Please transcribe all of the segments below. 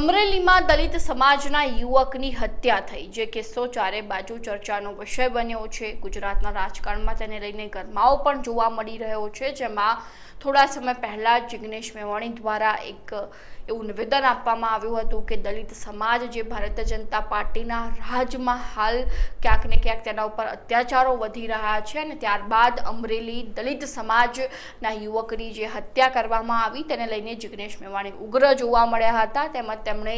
અમરેલીમાં દલિત સમાજના યુવકની હત્યા થઈ. જે કિસ્સો ચારે બાજુ ચર્ચાનો વિષય બન્યો છે. ગુજરાતના રાજકારણમાં તેને લઈને ગરમાવો પણ જોવા મળી રહ્યો છે. જેમાં થોડા સમય પહેલા જિગ્નેશ મેવાણી દ્વારા એક એવું નિવેદન આપવામાં આવ્યું હતું કે દલિત સમાજ જે ભારતીય જનતા પાર્ટીના રાજમાં હાલ ક્યાંક ને ક્યાંક તેના ઉપર અત્યાચારો વધી રહ્યા છે અને ત્યારબાદ અમરેલી દલિત સમાજના યુવકની જે હત્યા કરવામાં આવી તેને લઈને જિગ્નેશ મેવાણી ઉગ્ર જોવા મળ્યા હતા. તેમજ તેમણે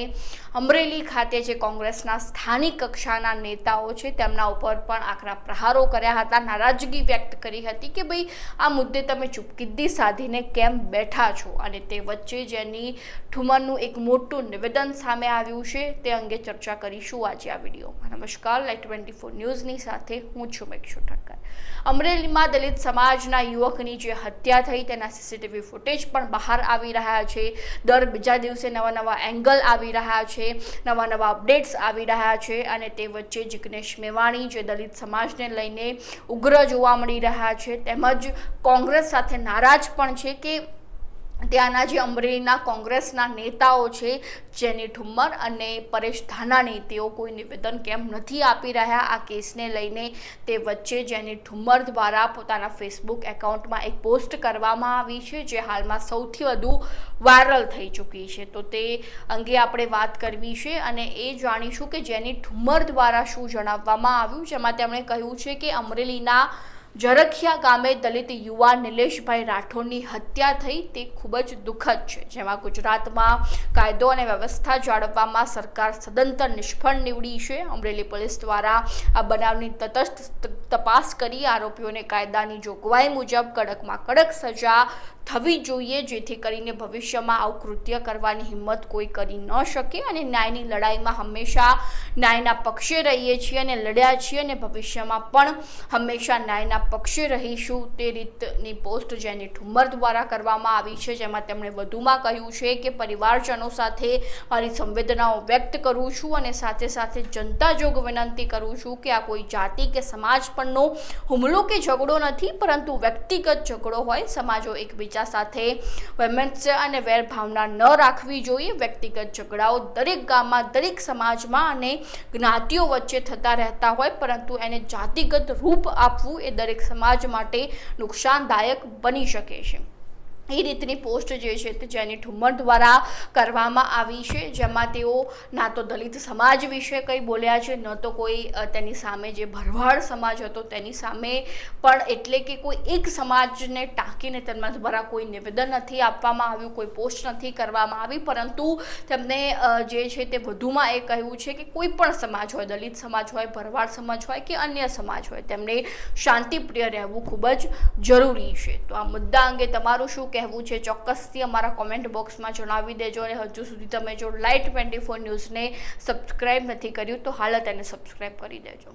અમરેલી ખાતે જે કોંગ્રેસના સ્થાનિક કક્ષાના નેતાઓ છે, તેમના ઉપર પણ આકરા પ્રહારો કર્યા હતા. નારાજગી વ્યક્ત કરી હતી કે ભાઈ, આ મુદ્દે તમે ચૂપકિદ્દી સાધીને કેમ બેઠા છો? અને તે વચ્ચે જેની ઠુમરનું એક મોટું નિવેદન સામે આવ્યું છે. તે અંગે ચર્ચા કરીશું આજે આ વિડીયોમાં. નમસ્કાર. લાઈટ ટ્વેન્ટી ફોર ન્યૂઝની સાથે હું છું મેક્ષુ ઠક્કર અમરેલીમાં દલિત સમાજના યુવકની જે હત્યા થઈ તેના સીસીટીવી ફૂટેજ પણ બહાર આવી રહ્યા છે. દર બીજા દિવસે નવા નવા એંગલ આવી રહ્યા છે, નવા નવા અપડેટ્સ આવી રહ્યા છે અને તે વચ્ચે જિગ્નેશ મેવાણી જે દલિત સમાજને લઈને ઉગ્ર જોવા મળી રહ્યા છે. તેમજ કોંગ્રેસ સાથે નારાજ પણ છે કે ત્યાંના જે અમરેલીના કોંગ્રેસના નેતાઓ છે, જેની ઠુમ્મર અને પરેશ ધાનાણી, તેઓ કોઈ નિવેદન કેમ નથી આપી રહ્યા? આ કેસને લઈને તે વચ્ચે જેની ઠુમ્મર દ્વારા પોતાના ફેસબુક એકાઉન્ટમાં એક પોસ્ટ કરવામાં આવી છે, જે હાલમાં સૌથી વધુ વાયરલ થઈ ચૂકી છે. તો તે અંગે આપણે વાત કરવી છે અને એ જાણીશું કે જેની ઠુમ્મર દ્વારા શું જણાવવામાં આવ્યું, જેમાં તેમણે કહ્યું છે કે અમરેલીના જરખિયા ગામે દલિત યુવા નિલેશભાઈ રાઠોડની હત્યા થઈ તે ખૂબ જ દુઃખદ છે, જેમાં ગુજરાતમાં કાયદો અને વ્યવસ્થા જાળવવામાં સરકાર સદંતર નિષ્ફળ નીવડી છે. અમરેલી પોલીસ દ્વારા આ બનાવની તટસ્થ તપાસ કરી આરોપીઓને કાયદાની જોગવાઈ મુજબ કડકમાં કડક સજા થવી જોઈએ જેથી કરીને ભવિષ્યમાં આવું કૃત્ય કરવાની હિંમત કોઈ કરી ન શકે અને ન્યાયની લડાઈમાં હંમેશા ન્યાયના પક્ષે રહીએ છીએ અને લડ્યા છીએ અને ભવિષ્યમાં પણ હંમેશા ન્યાયના પક્ષે રહીશું તે રીતની પોસ્ટ જેની ઠુમ્મર દ્વારા કરવામાં આવી છે, જેમાં તેમણે વધુમાં કહ્યું છે કે પરિવારજનો સાથે મારી સંવેદનાઓ વ્યક્ત કરું છું અને સાથે સાથે જનતા જોગ વિનંતી કરું છું કે આ કોઈ જાતિ કે સમાજ પરનો હુમલો કે ઝઘડો નથી, પરંતુ વ્યક્તિગત ઝઘડો હોય, સમાજો એકબીજા સાથે વૈમનસ્ય અને વેર ભાવના ન રાખવી જોઈએ. વ્યક્તિગત ઝઘડાઓ દરેક ગામમાં, દરેક સમાજમાં અને જ્ઞાતિઓ વચ્ચે થતા રહેતા હોય, પરંતુ એને જાતિગત રૂપ આપવું એ દરેક સમાજ માટે નુકસાનદાયક બની શકે છે. એ રીતની પોસ્ટ જે છે તે જેની ઠુમ્મર દ્વારા કરવામાં આવી છે, જેમાં તેઓ ના તો દલિત સમાજ વિશે કંઈ બોલ્યા છે, ન તો કોઈ તેની સામે જે ભરવાડ સમાજ હતો તેની સામે પણ એટલે કે કોઈ એક સમાજને ટાંકીને તેમના દ્વારા કોઈ નિવેદન નથી આપવામાં આવ્યું, કોઈ પોસ્ટ નથી કરવામાં આવી, પરંતુ તેમને જે છે તે વધુમાં એ કહ્યું છે કે કોઈ પણ સમાજ હોય, દલિત સમાજ હોય, ભરવાડ સમાજ હોય કે અન્ય સમાજ હોય, તેમને શાંતિપ્રિય રહેવું ખૂબ જ જરૂરી છે. તો આ મુદ્દા અંગે તમારું શું કહેવું છે, ચોક્કસથી અમારા કોમેન્ટ બોક્સમાં જણાવી દેજો અને હજુ સુધી તમે જો લાઈટ ટ્વેન્ટી ફોર ન્યૂઝને સબસ્ક્રાઈબ નથી કર્યું, તો હાલ તેને સબસ્ક્રાઈબ કરી દેજો.